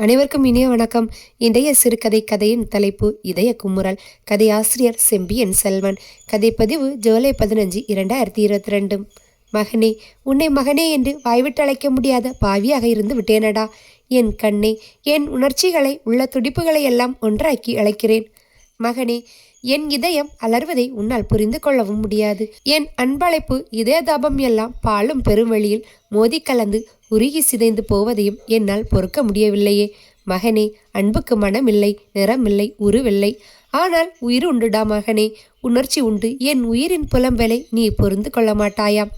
அனைவருக்கும் இனிய வணக்கம். இன்றைய சிறுகதை கதையின் தலைப்பு இதய குமுறல். கதை ஆசிரியர் செம்பியன் செல்வன். கதைப்பதிவு ஜூலை பதினஞ்சு இரண்டாயிரத்தி இருபத்தி ரெண்டு மகனே உன்னை மகனே என்று வாய்விட்டு அழைக்க முடியாத பாவியாக இருந்து விட்டேனடா. என் கண்ணே என் உணர்ச்சிகளை உள்ள துடிப்புகளை எல்லாம் ஒன்றாக்கி அழைக்கிறேன். மகனே என் இதயம் அலர்வதை உன்னால் புரிந்து கொள்ளவும் முடியாது. என் அன்பழைப்பு இதய தாபம் எல்லாம் பாலும் பெருவழியில் மோதி கலந்து உருகி சிதைந்து போவதையும் என்னால் பொறுக்க முடியவில்லையே. மகனே அன்புக்கு மனமில்லை நிறமில்லை உருவில்லை. ஆனால் உயிர் உண்டுடா மகனே உணர்ச்சி உண்டு. என் உயிரின் புலம்பலை நீ பொருந்து கொள்ள மாட்டாயாம்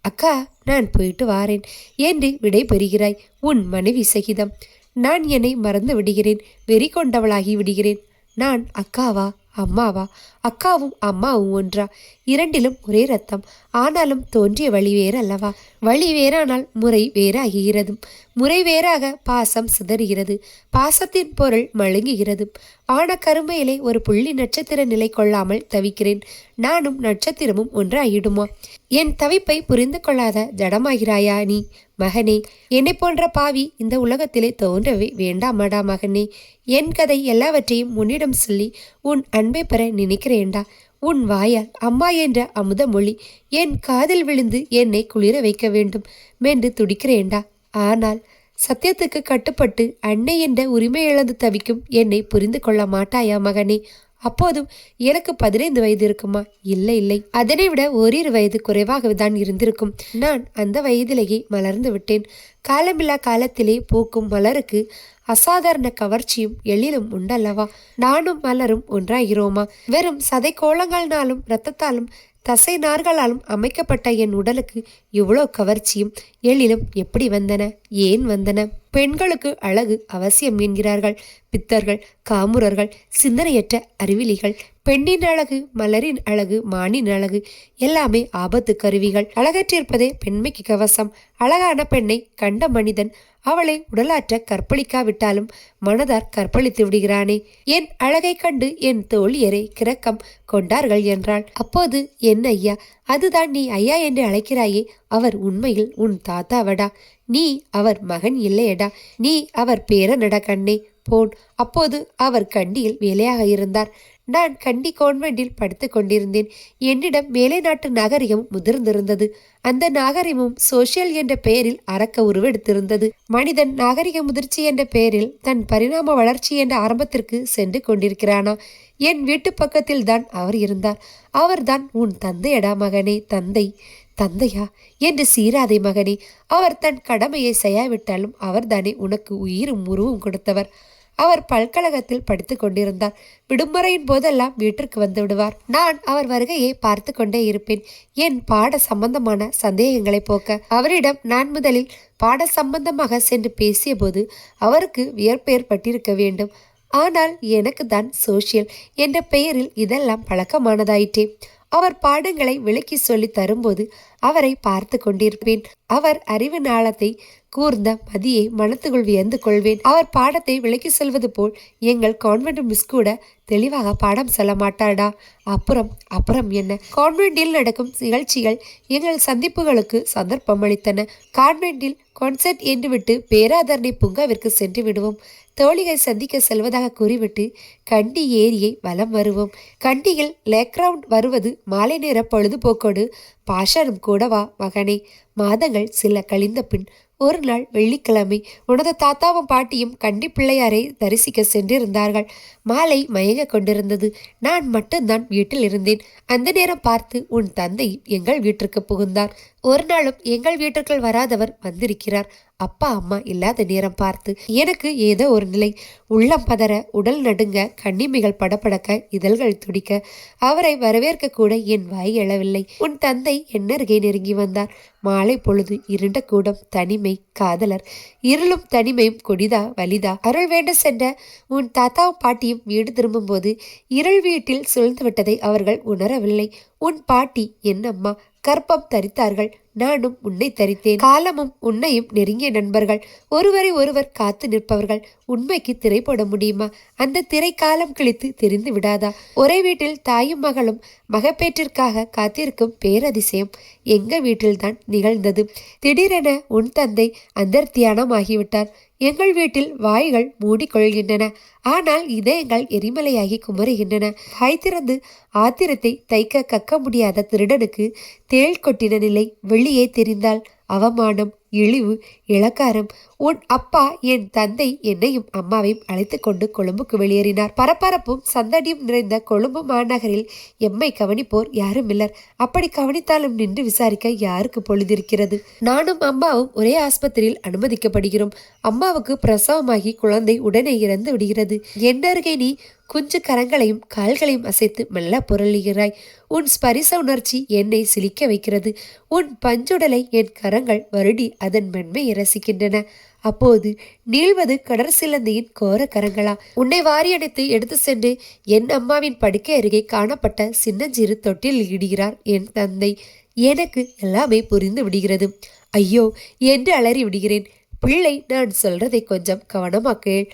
அக்கா நான் போயிட்டு வாரேன். என்று விடை பெறுகிறாய்? உன் மனைவி சகிதம். நான் என்னை மறந்து விடுகிறேன். வெறி கொண்டவளாகி விடுகிறேன். நான் அக்காவா அம்மாவா? அக்காவும் அம்மாவும் ஒன்றா. இரண்டிலும் ஒரே ரத்தம். ஆனாலும் தோன்றிய வழி வேறு அல்லவா வழி வேறானால் முறை வேறாகிறது முறை வேறாக பாசம் சிதறுகிறது. பாசத்தின் பொருள் மழுங்குகிறது. வானக்கருமையிலே ஒரு புள்ளி நட்சத்திர நிலை கொள்ளாமல் தவிக்கிறேன். நானும் நட்சத்திரமும் ஒன்றாயிடுமா என் தவிப்பை புரிந்து கொள்ளாத ஜடமாகிறாயா நீ? மகனே என்னை போன்ற பாவி இந்த உலகத்திலே தோன்றவே வேண்டாமாடா மகனே. என் கதை எல்லாவற்றையும் உன்னிடம் சொல்லி உன் அன்பை பெற நினைக்கிறேன். நினைக்கிறேன்டா உன் வாயால் அம்மா என்ற அமுத மொழி என் காதில் விழுந்து என்னை குளிர வைக்க வேண்டும் மென்று துடிக்கிறேன்டா ஆனால் சத்தியத்துக்கு கட்டுப்பட்டு அன்னை என்ற உரிமை இழந்து தவிக்கும் என்னை புரிந்து கொள்ள மாட்டாயா மகனே? அப்போதும் எனக்கு பதினைந்து வயது இருக்குமா? இல்லை இல்லை. அதனை விட ஓரிரு வயது குறைவாகவே தான் இருந்திருக்கும். நான் அந்த வயதிலேயே மலர்ந்து விட்டேன். காலமில்லா காலத்திலே பூக்கும் மலருக்கு அசாதாரண கவர்ச்சியும் எழிலும் உண்டல்லவா? நானும் மலரும் ஒன்றாகிறோமா? வெறும் சதை கோலங்கள்னாலும் இரத்தத்தாலும் தசை நார்களாலும் அமைக்கப்பட்ட என் உடலுக்கு இவ்வளோ கவர்ச்சியும் எழிலும் எப்படி வந்தன? ஏன் வந்தன? பெண்களுக்கு அழகு அவசியம் என்கிறார்கள். பித்தர்கள் காமுரர்கள் சிந்தனையற்ற அறிவிலிகள் பெண்ணின் அழகு மலரின் அழகு மானின் அழகு எல்லாமே ஆபத்து கருவிகள். அழகற்றிருப்பதே பெண்மைக்கு கவசம். அழகான பெண்ணை கண்ட மனிதன் அவளை உடலாற்ற கற்பழிக்காவிட்டாலும் மனதார் கற்பழித்து விடுகிறானே. என் அழகை கண்டு என் தோழியரை கிரக்கம் கொண்டார்கள் என்றாள். அப்போது என் ஐயா அதுதான் நீ ஐயா என்று அழைக்கிறாயே. அவர் உண்மையில் உன் தாத்தாவடா. நீ அவர் மகன் இல்லையடா. நீ அவர் பேரனடா கண்ணே. போன். அப்போது அவர் கண்டியில் வேலையாக இருந்தார். நான் கண்டி கான்வெண்டில் படுத்து கொண்டிருந்தேன். என்னிடம் மேலை நாட்டு நாகரிகம் முதிர்ந்திருந்தது. அந்த நாகரிகமும் சோசியல் என்ற பெயரில் அறக்க உருவெடுத்திருந்தது. மனிதன் நாகரிக முதிர்ச்சி என்ற பெயரில் தன் பரிணாம வளர்ச்சி என்ற ஆரம்பத்திற்கு சென்று கொண்டிருக்கிறானா? என் வீட்டு பக்கத்தில் தான் அவர் இருந்தார். அவர்தான் உன் தந்தையடா மகனே தந்தை. தந்தையா? என்று சீராதை மகனே. அவர் தன் கடமையை செய்யாவிட்டாலும் அவர்தானே உனக்கு உயிரும் உருவும் கொடுத்தவர். அவர் பல்கழகத்தில் படித்துக் கொண்டிருந்தார். விடுமுறையின் போதெல்லாம் வீட்டிற்கு வந்து விடுவார். நான் அவர் வருகையை பார்த்து கொண்டே இருப்பேன். என் பாட சம்பந்தமான சந்தேகங்களை போக்க. அவரிடம் நான் முதலில் பாட சம்பந்தமாக சென்று பேசிய போது அவருக்கு வியற்பெயற்பட்டிருக்க வேண்டும். ஆனால் எனக்கு தான் சோசியல் என்ற பெயரில் இதெல்லாம் பழக்கமானதாயிற்றே. அவர் பாடங்களை விளக்கி சொல்லி தரும்போது அவரை பார்த்து கொண்டிருப்பேன். அவர் அறிவு நாளத்தை கூர்ந்த மதியை மனத்துக்குள் வியந்து கொள்வேன். அவர் பாடத்தை விளக்கி சொல்வது போல் எங்கள் கான்வெண்ட் மிஸ் கூட தெளிவாக பாடம் சொல்ல மாட்டாடா. அப்புறம் அப்புறம் என்ன? கான்வெண்டில் நடக்கும் நிகழ்ச்சிகள் எங்கள் சந்திப்புகளுக்கு சந்தர்ப்பம் அளித்தன. கான்வெண்டில் கான்சர்ட் என்று விட்டு பேராதரணை பூங்காவிற்கு சென்று விடுவோம். தோழிகை சந்திக்க செல்வதாக கூறிவிட்டு கண்டி ஏரியை வலம் வருவோம். கண்டியில் லேக்ரவுண்ட் வருவது மாலை நேர பொழுதுபோக்கோடு. பாஷனும் கூடவா மகனே? மாதங்கள் சில கழிந்த பின் ஒரு நாள் வெள்ளிக்கிழமை உனது தாத்தாவும் பாட்டியும் கண்டி பிள்ளையாரை தரிசிக்க சென்றிருந்தார்கள். மாலை மயங்க கொண்டிருந்தது. நான் மட்டும்தான் வீட்டில் இருந்தேன். அந்த நேரம் பார்த்து உன் தந்தை எங்கள் வீட்டிற்கு புகுந்தார். ஒரு நாளும் எங்கள் வீட்டிற்குள் வராதவர் வந்திருக்கிறார். அப்பா அம்மா இல்லாத நேரம் பார்த்து எனக்கு ஏதோ ஒரு நிலை. உள்ளம் பதற உடல் நடுங்க கண்ணிமைகள் படப்படக்க இதழ்கள் துடிக்க அவரை வரவேற்க கூட என் வாய் எழவில்லை. உன் தந்தை என்னருகே நெருங்கி வந்தார். மாலை பொழுது இருண்ட கூடம் தனிமை காதலர். இருளும் தனிமையும் கொடிதா வலிதா. அருள் வேண்ட சென்ற உன் தாத்தாவும் பாட்டியும் வீடு திரும்பும்போது இருள் வீட்டில் சுழ்ந்து விட்டதை அவர்கள் உணரவில்லை. உன் பாட்டி என்னம்மா? கற்பம் தரித்தார்கள். நானும் உன்னை தரித்தேன். காலமும் உன்னையும் நெருங்கிய நண்பர்கள். ஒருவரை ஒருவர் காத்து நிற்பவர்கள். உண்மைக்கு திரை போட முடியுமா? அந்த திரை காலம் கிழித்து தெரிந்து விடாதா? ஒரே வீட்டில் தாயும் மகளும் மகப்பேற்றிற்காக காத்திருக்கும் பேரதிசயம் எங்க வீட்டில்தான் நிகழ்ந்தது. திடீரென உன் தந்தை அந்தர்த்தியானம் ஆகிவிட்டார் எங்கள் வீட்டில் வாய்கள் மூடிக்கொள்கின்றன. ஆனால் இதயங்கள் எரிமலையாகி குமருகின்றன. வாய் திறந்து ஆத்திரத்தை தைக்க கக்க முடியாத திருடனுக்கு தேள் கொட்டின நிலை வெளியே தெரிந்தால் அவமானம் இழிவு இளக்காரம். உன் அப்பா என் தந்தை என்னையும் அம்மாவையும் அழைத்து கொண்டு கொழும்புக்கு வெளியேறினார். பரபரப்பும் சந்தடியும் நிறைந்த கொழும்பு மாநகரில் எம்மை கவனிப்போர் யாரும் இல்லர். அப்படி கவனித்தாலும் நின்று விசாரிக்க யாருக்கு பொழுதிருக்கிறது? நானும் அம்மாவும் ஒரே ஆஸ்பத்திரியில் அனுமதிக்கப்படுகிறோம். அம்மாவுக்கு பிரசவமாகி குழந்தை உடனே இறந்து விடுகிறது. என்னருகே நீ குஞ்சு கரங்களையும் கால்களையும் அசைத்து மெல்ல புரளுகிறாய். உன் ஸ்பரிச உணர்ச்சி என்னை சிலிக்க வைக்கிறது. உன் பஞ்சுடலை என் கரங்கள் வருடி அதன் மென்மையை ரசிக்கின்றன அப்போது நீள்வது கடற் சிலந்தியின் கோர கரங்களா? உன்னை வாரி அணைத்து எடுத்து சென்று என் அம்மாவின் படுக்கை அருகே காணப்பட்ட சின்னஞ்சிறு தொட்டில் இடுகிறார் என் தந்தை. எனக்கு எல்லாமே புரிந்து விடுகிறது. ஐயோ என்று அலறி விடுகிறேன். பிள்ளை நான் சொல்றதை கொஞ்சம் கவனமா கேள்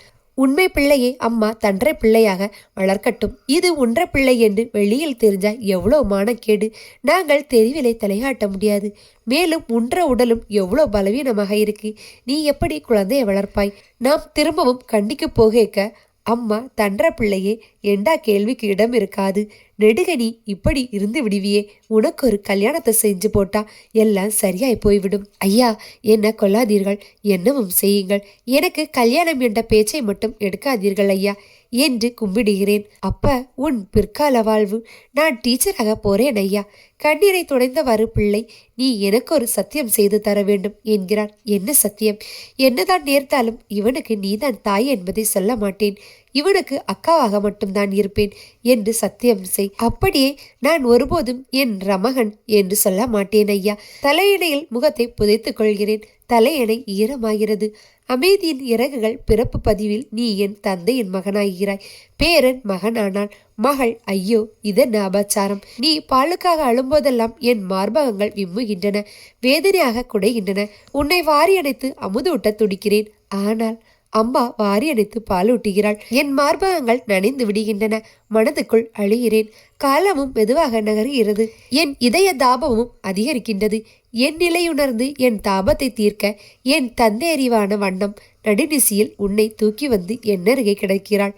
உண்மை பிள்ளையை அம்மா தன்றை பிள்ளையாக வளர்க்கட்டும். இது உன்ற பிள்ளை என்று வெளியில் தெரிஞ்சா எவ்வளோ மானக்கேடு. நாங்கள் தெருவிலை தலையாட்ட முடியாது. மேலும் உன்ற உடலும் எவ்வளோ பலவீனமாக இருக்கு. நீ எப்படி குழந்தையை வளர்ப்பாய்? நாம் திரும்பவும் கண்டிக்கு போகேக்க. அம்மா தன்ற பிள்ளையே எண்டா கேள்விக்கு இடம் இருக்காது. நெடுகனி இப்படி இருந்து விடுவியே. உனக்கு ஒரு கல்யாணத்தை செஞ்சு போட்டா எல்லாம் சரியாய் போய்விடும். ஐயா என்ன கொல்லாதீர்கள் என்னவும் செய்யுங்கள். எனக்கு கல்யாணம் என்ற பேச்சை மட்டும் எடுக்காதீர்கள் ஐயா என்று கும்பிடுகிறேன். அப்ப உன் பிற்கால வாழ்வு. நான் டீச்சராக போறேன் ஐயா. கண்ணீரை துடைந்தவாறு பிள்ளை நீ எனக்கு ஒரு சத்தியம் செய்து தர வேண்டும் என்கிறான். என்ன சத்தியம்? என்னதான் நேர்த்தாலும் இவனுக்கு நீதான் தாய் என்பதை சொல்ல மாட்டேன். இவனுக்கு அக்காவாக மட்டும்தான் இருப்பேன் என்று சத்தியம் செய். அப்படியே நான் ஒருபோதும் என் ரமகன் என்று சொல்ல மாட்டேன் ஐயா. தலையணையில் முகத்தை புதைத்துக் கொள்கிறேன். தலையணை ஈரமாகிறது. அமைதியின் இறகுகள் பிறப்பு பதிவில் நீ என் தந்தையின் மகனாகிறாய். பேரன் மகனானான் மகள் ஐயோ இதன் அபச்சாரம்? நீ பாலுக்காக அழும்போதெல்லாம் என் மார்பகங்கள் விம்முகின்றன. வேதனையாக குடைகின்றன. உன்னை வாரி அணைத்து அமுதூட்ட துடிக்கிறேன். ஆனால் அம்மா வாரி அணைத்து பாலூட்டுகிறாள் என் மார்பகங்கள் நனைந்து விடுகின்றன. மனதுக்குள் அழுகிறேன். காலமும் மெதுவாக நகருகிறது. என் இதய தாபமும் அதிகரிக்கின்றது. என் நிலையுணர்ந்து என் தாபத்தை தீர்க்க என் தந்தை அறிவான வண்ணம் நடுநிசியில் உன்னை தூக்கி வந்து என்னருகே கிடக்கிறாள்.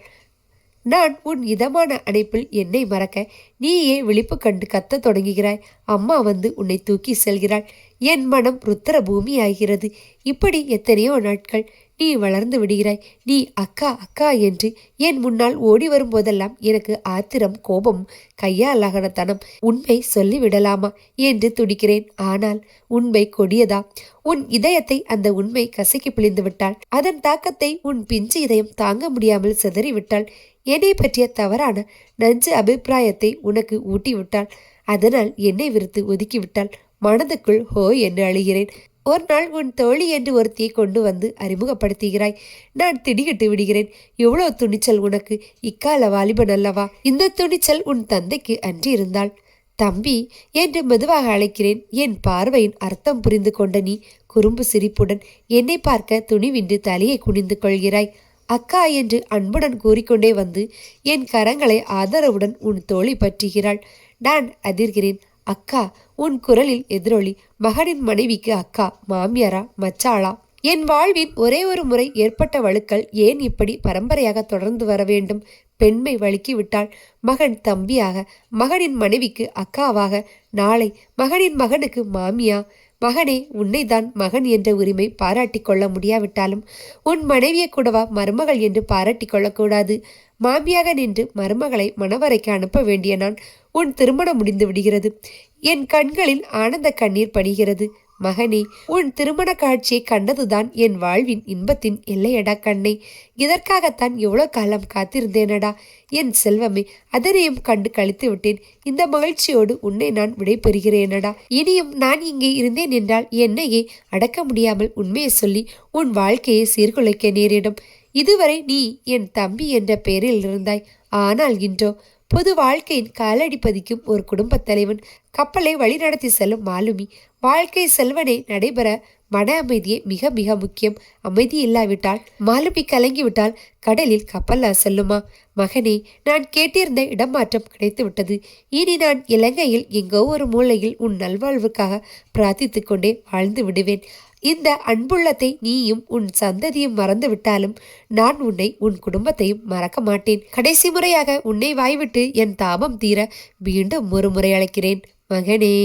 நான் உன் இதமான அணைப்பில் என்னை மறக்க நீயே விழிப்பு கண்டு கத்தத் தொடங்குகிறாய். அம்மா வந்து உன்னை தூக்கி செல்கிறாள். என் மனம் ருத்திர பூமி ஆகிறது இப்படி எத்தனையோ நாட்கள் நீ வளர்ந்து விடுகிறாய். நீ அக்கா அக்கா என்று என் முன்னால் ஓடி வரும்போதெல்லாம் எனக்கு ஆத்திரம் கோபம் கையாலாகனத்தனம் உண்மை சொல்லிவிடலாமா என்று துடிக்கிறேன். ஆனால் உண்மை கொடியதா? உன் இதயத்தை அந்த உண்மை கசக்கி பிழிந்து விட்டாள். அதன் தாக்கத்தை உன் பிஞ்சு இதயம் தாங்க முடியாமல் சிதறிவிட்டாள். என்னை பற்றிய தவறான நஞ்சு அபிப்பிராயத்தை உனக்கு ஊட்டிவிட்டாள். அதனால் என்னை விருத்து ஒதுக்கிவிட்டாள். மனதுக்குள் ஹோ என்று அழுகிறேன். ஒரு நாள் உன் தோழி என்று ஒருத்தியை கொண்டு வந்து அறிமுகப்படுத்துகிறாய். நான் திடிகிட்டு விடுகிறேன். எவ்வளோ துணிச்சல் உனக்கு. இக்கால வாலிபன் அல்லவா? இந்த துணிச்சல் உன் தந்தைக்கு அன்றி இருந்தாள் தம்பி என்று மெதுவாக அழைக்கிறேன். என் பார்வையின் அர்த்தம் புரிந்து கொண்ட நீ குறும்பு சிரிப்புடன் என்னை பார்க்க துணிவின்றி தலையை குனிந்து கொள்கிறாய். அக்கா என்று அன்புடன் கூறிக்கொண்டே வந்து என் கரங்களை ஆதரவுடன் உன் தோழி பற்றுகிறாள். நான் அதிர்கிறேன். அக்கா உன் குரலில் எதிரொலி. மகனின் மனைவிக்கு அக்கா மாமியாரா மச்சாளா? என் வாழ்வின் ஒரே ஒரு முறை ஏற்பட்ட வழுக்கள் ஏன் இப்படி பரம்பரையாக தொடர்ந்து வர வேண்டும்? பெண்மை வழுக்கி விட்டால் மகன் தம்பியாக மகனின் மனைவிக்கு அக்காவாக. நாளை மகனின் மகனுக்கு மாமியா? மகனே உன்னைதான் மகன் என்ற உரிமை பாராட்டி கொள்ள முடியாவிட்டாலும் உன் மனைவியை கூடவா மருமகள் என்று பாராட்டி கொள்ளக்கூடாது மாமியாக நின்று மருமகளை மணவரைக்கு அனுப்ப வேண்டிய நான் உன் திருமணம் முடிந்து விடுகிறது. என் கண்களில் ஆனந்த கண்ணீர் பணிகிறது. மகனே உன் திருமண காட்சியை கண்டதுதான் என் வாழ்வின் இன்பத்தின் எல்லையடா கண்ணை. இதற்காகத்தான் எவ்வளோ காலம் காத்திருந்தேனடா. என் செல்வமே அதனையும் கண்டு கழித்து விட்டேன். இந்த மகிழ்ச்சியோடு உன்னை நான் விடைபெறுகிறேனடா. இனியும் நான் இங்கே இருந்தேன் என்றால் என்னையே அடக்க முடியாமல் உண்மையை சொல்லி உன் வாழ்க்கையை சீர்குலைக்க நேரிடும். இதுவரை நீ என் தம்பி என்ற பெயரில் இருந்தாய். ஆனால் இன்றோ பொது வாழ்க்கையின் காலடி பதிக்கும் ஒரு குடும்பத் தலைவன் கப்பலை வழிநடத்தி செல்லும் மாலுமி. வாழ்க்கை செல்வனை நடைபெற மன அமைதியே மிக மிக முக்கியம். அமைதி இல்லாவிட்டால் மாலுமி கலங்கிவிட்டால் கடலில் கப்பல்லா செல்லுமா மகனே நான் கேட்டிருந்த இடமாற்றம் கிடைத்து விட்டது இனி நான் இலங்கையில் எங்கோ ஒரு மூலையில் உன் நல்வாழ்வுக்காக பிரார்த்தித்துக்கொண்டே வாழ்ந்து விடுவேன். இந்த அன்புள்ளத்தை நீயும் உன் சந்ததியும் மறந்து விட்டாலும் நான் உன்னை உன் குடும்பத்தையும் மறக்க மாட்டேன். கடைசி முறையாக உன்னை வாய்விட்டு என் தாபம் தீர மீண்டும் ஒரு முறை அழைக்கிறேன். மகனே.